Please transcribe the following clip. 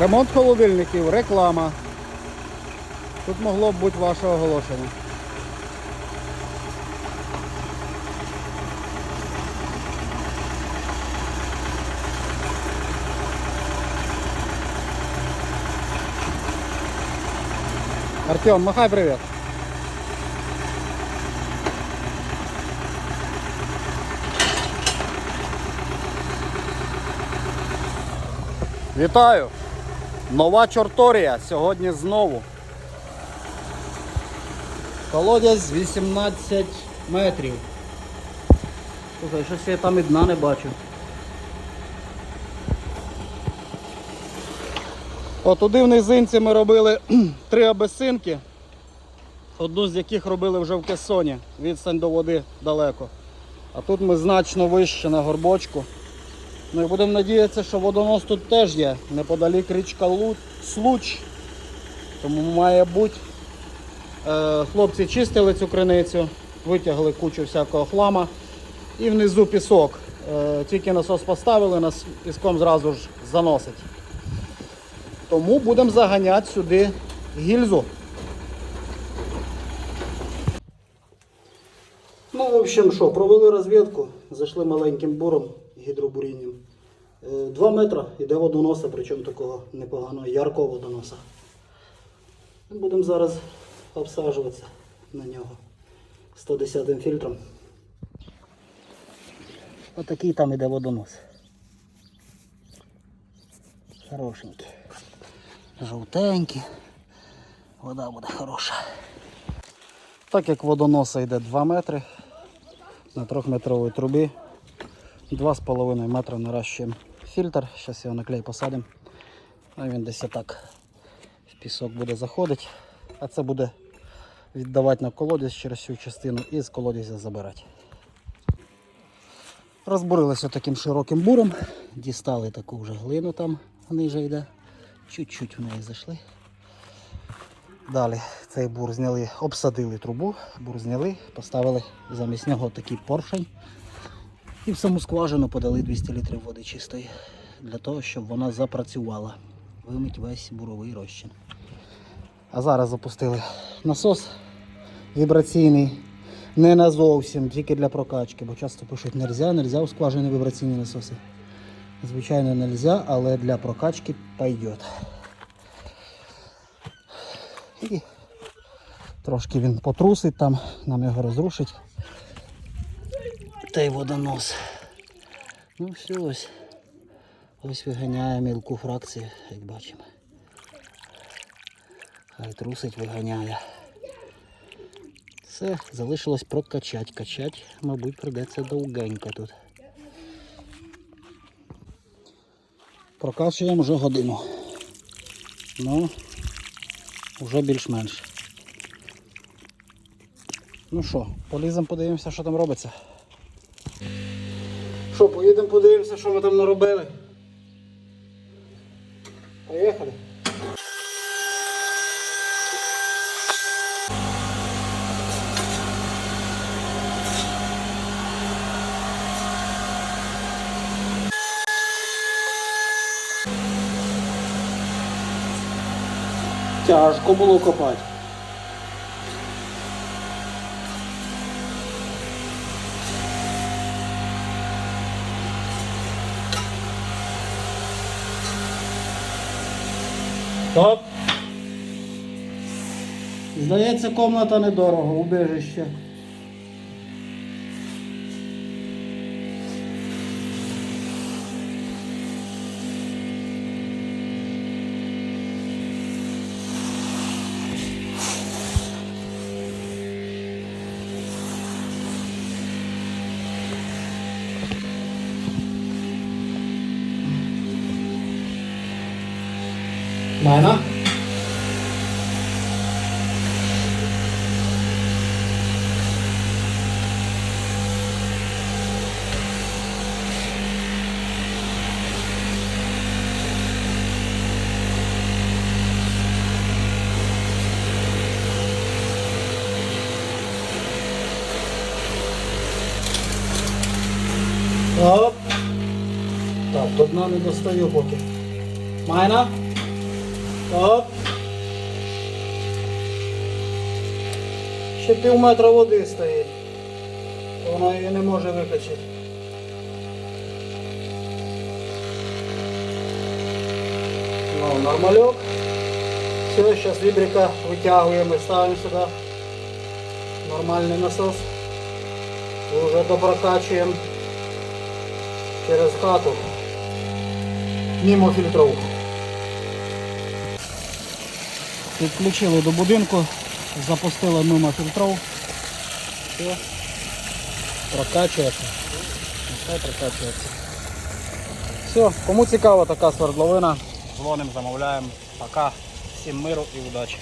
Ремонт холодильників, реклама. Тут могло б бути ваше оголошення. Артем, махай привет. Вітаю! Нова Чорторія сьогодні знову. Колодязь 18 метрів. Слухай, щось я там і дна не бачу. От туди в низинці ми робили три абесинки, одну з яких робили вже в кесоні, відстань до води далеко. А тут ми значно вище на горбочку. Ну і будемо надіятися, що водонос тут теж є. Неподалік річка Лу- Случ. Тому має бути. Е, хлопці чистили цю криницю, витягли кучу всякого хлама. І внизу пісок. Е, тільки насос поставили, нас піском зразу ж заносить. Тому будемо заганяти сюди гільзу. Ну, в общем, що, провели розвідку, зайшли маленьким буром гідробурінням. Е, Два метри йде водоноса, причому такого непоганого, яркого водоноса. Будемо зараз обсаджуватися на нього 110 фільтром. Отакий там іде водонос. Хорошенький. Жовтенький. Вода буде хороша. Так як водоноса йде 2 метри на 3-метровій трубі, 2,5 метра наращуємо фільтр. Зараз його на клей посадимо. Він десь отак в пісок буде заходити, а це буде віддавати на колодязь через цю частину і з колодязя забирати. Розбурилися таким широким буром, дістали таку вже глину там ниже йде. Чуть-чуть в неї зайшли. Далі цей бур зняли, обсадили трубу, бур зняли, поставили замість нього такий поршень. І в саму скважину подали 200 літрів води чистої, для того, щоб вона запрацювала. Вимить весь буровий розчин. А зараз запустили насос вібраційний. Не на зовсім, тільки для прокачки, бо часто пишуть нельзя, нельзя у скважини вібраційні насоси. Звичайно, нельзя, але для прокачки пойдет. І трошки він потрусить там, нам його розрушить. Та й водонос. Ну все ось. Ось виганяє мілку фракцію, як бачимо. Хай трусить, виганяє. Все, залишилось прокачати. Качати, мабуть, придеться довгенько тут. Прокачуємо вже годину. Ну, вже більш-менш. Ну що, поліземо, подивимося, що там робиться. Що, поїдемо подивимося, що ми там наробили. Поїхали. Тяжко було копати. Стоп. Здається, комната недорого, убежище. Майна? Оп. Так, до дна не достаю поки. Майна? Так. Ще пів метра води стоїть. Вона її не може викачати. Ну, нормальок. Все, сейчас вибрика вытягиваем и ставим сюда. Нормальный насос. И уже допрокачиваем через хату. Мимо фільтров. Підключили до будинку, запустили мимо фільтров. Все. Прокачується. Все прокачується. Все, кому цікава така свердловина, дзвонимо, замовляємо. Пока. Всім миру і удачі.